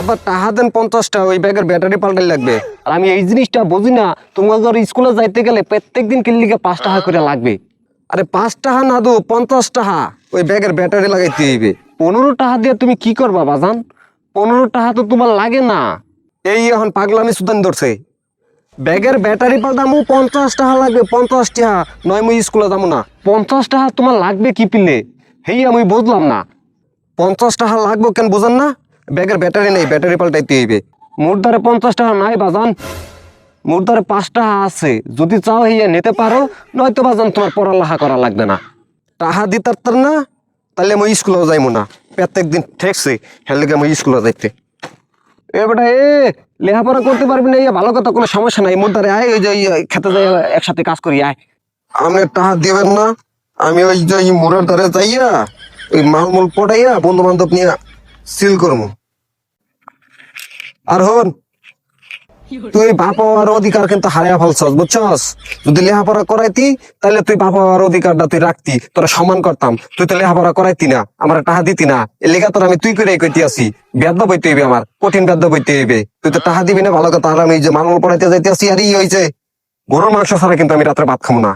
আবার টাহা দেন পঞ্চাশটা ওই ব্যাগের ব্যাটারি পাল্টাই লাগবে। আর আমি এই জিনিসটা বুঝি না তোমাদের স্কুলে যাইতে গেলে প্রত্যেক দিন কিনলিকে পাঁচ টাকা করে লাগবে। আরে পাঁচ টাকা না দু পঞ্চাশ টাকা ওই ব্যাগের ব্যাটারি লাগাইতে হইবে। পনেরো টাকা দিয়ে তুমি কি করবা বাজান? পনেরো টাকা তো তোমার লাগে না। এই এখন পাগলামি সুদান ধরছে। ব্যাগের ব্যাটারি পাল্টামু পঞ্চাশ টাকা লাগবে পঞ্চাশ টাকা। নয় মুই স্কুলে যাব না। পঞ্চাশ টাকা তোমার লাগবে কি পিলে? হেই আমি বুঝলাম না। পঞ্চাশ টাকা লাগবে কেন বুঝান না? ব্যাগের ব্যাটারি নেই, ব্যাটারি পাল্টাইতে হইবে। মোট ধারে পঞ্চাশ টাকা নাই বাজান। মোট ধারে পাঁচ টাকা আছে। যদি চাও হইয়া নিতে পারো, নয়তো বাজান তোমার পড়ালেখা করা লাগবে না। টাকা দিতার তার না তাহলে আমি স্কুলেও যাইমু না। প্রত্যেক দিন ঠেকছে হেলে আমি স্কুলে যাইতে। এ বেটা, এ, লেখাপড়া করতে পারবি না, ইয়া ভালো কথা, কোনো সমস্যা নাই। মোট ধারে আয়, ওই যে ওই খেতে যাই, একসাথে কাজ করি, আয়। আপনি টাকা দিবেন না। আমি ওই যে মোড়ের ধারে যাইয়া, ওই মালমূল পটাইয়া বন্ধু বান্ধব নিয়ে সিল করব। আর হন, তুই বাপ হওয়ার অধিকার কিন্তু হারিয়া ফেলছস, বুঝছস? যদি লেখাপড়া করাইতি, তাহলে তুই বাপ হওয়ার অধিকারটা তুই রাখতি, তোরা সমান করতাম। তুই তো লেখাপড়া করাইতি না, আমার টাকা দিতি না। এ লেখা তোর আমি তুই করে কইতে আসি। বেদ্য বইতে হইবে আমার, কঠিন বেদ্য বইতে হইবে। তুই তো টাকা দিবি না, ভালো কথা, আর আমি যে মানল পড়াইতে যাইতে আসি, আর ই হয়েছে গরুর মাংস ছাড়া কিন্তু আমি রাত্রে ভাত খাব না।